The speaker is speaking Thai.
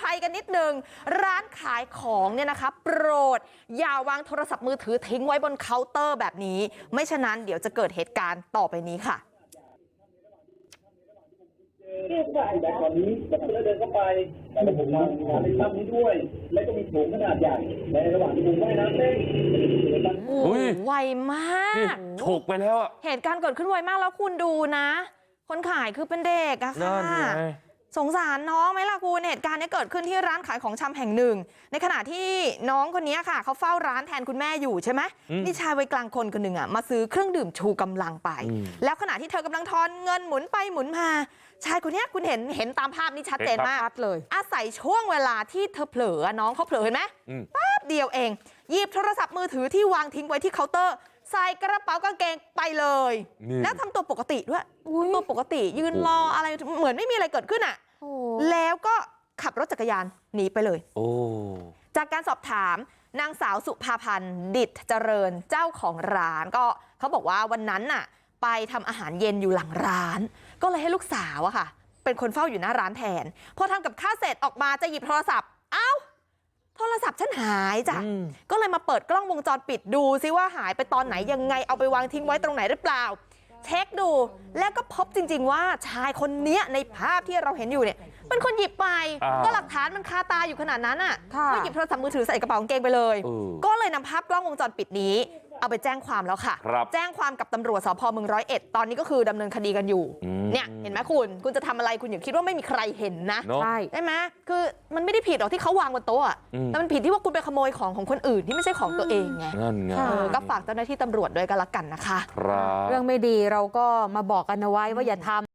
ภัยกันนิดนึงร้านขายของเนี่ยนะคะโปรดอย่าวางโทรศัพท์มือถือทิ้งไว้บนเคาน์เตอร์แบบนี้ ไม่ฉะนั้นเดี๋ยวจะเกิดเหตุการณ์ต่อไปนี้ค่ะแต่ก่อนนี้แบบเดินเข้าไปแต่ผมมาทำในถ้ำนี้ด้วย และก็มีโถงขนาดใหญ่ในระหว่างที่ผมว่ายน้ำเล่นโอ้อุ้โหยไวมากนี่ฉกไปแล้วอะเหตุการณ์เกิดขึ้นไวมากแล้วคุณดูนะ คนขายคือเป็นเด็กอะนั่ค่ะนไง สงสารน้องไหมล่ะคุณเหตุการณ์นี้เกิดขึ้นที่ร้านขายของชำแห่งหนึ่ง ในขณะที่น้องคนนี้ค่ะเขาเฝ้าร้านแทนคุณแม่อยู่ใช่ไหมอืมนี่ชายวัยกลางคนคนหนึ่งอะมาซื้อเครื่องดื่มชูกำลังไปอืมแล้วขณะที่เธอกำลังทอนเงินหมุนไปหมุนมา ชายคนเนี้ยคุณเห็นเห็นตามภาพนี้ชัดเจนมากชัดเลย อาศัยช่วงเวลาที่เธอเผลอน้องเขาเผลอเห็นไหมอืมแป๊บเดียวเองหยิบโทรศัพท์มือถือที่วางทิ้งไว้ที่เคาน์เตอร์ใส่กระเป๋ากางเกงไปเลยนี่แล้วทำตัวปกติด้วยตัวปกติยืนรออะไรเหมือนไม่มีอะไรเกิดขึ้นอะโอ้ แล้วก็ขับรถจักรยานหนีไปเลยโอ้จากการสอบถามนางสาวสุภาพันธ์ดิตเจริญเจ้าของร้านก็เขาบอกว่าวันนั้นน่ะ ไปทำอาหารเย็นอยู่หลังร้าน ก็เลยให้ลูกสาวอะค่ะ เป็นคนเฝ้าอยู่หน้าร้านแทนพอทำกับข้าวเสร็จออกมาจะหยิบโทรศัพท์เอ้าโทรศัพท์ฉันหายจ้ะอืมก็เลยมาเปิดกล้องวงจรปิดดูซิว่าหายไปตอนไหนยังไงเอาไปวางทิ้งไว้ตรงไหนหรือเปล่า เช็คดูแล้วก็พบจริงๆว่าชายคนเนี้ยในภาพที่เราเห็นอยู่เนี่ยเป็นคนหยิบไปอ่าก็หลักฐานมันคาตาอยู่ขนาดนั้นอะค่ะก็หยิบโทรศัพท์มือถือใส่กระเป๋ากางเกงไปเลยเออก็เลยนำภาพกล้องวงจรปิดนี้ เอาไปแจ้งความแล้วค่ะครับแจ้งความกับตำรวจสพเมืองร้อยเอ็ดตอนนี้ก็คือดำเนินคดีกันอยู่อืมเนี่ยเห็นไหมคุณคุณจะทำอะไรคุณอย่าคิดว่าไม่มีใครเห็นนะเนาะใช่ใช่ไหมคือมันไม่ได้ผิดหรอกที่เขาวางบนโต๊ะอะอืมแต่มันผิดที่ว่าคุณไปขโมยของของคนอื่นที่ไม่ใช่ของตัวเองไงนั่นไงค่ะเออก็ฝากเจ้าหน้าที่ตำรวจด้วยกันละกันนะคะครับเรื่องไม่ดีเราก็มาบอกกันเอาไว้ว่าอย่าทำ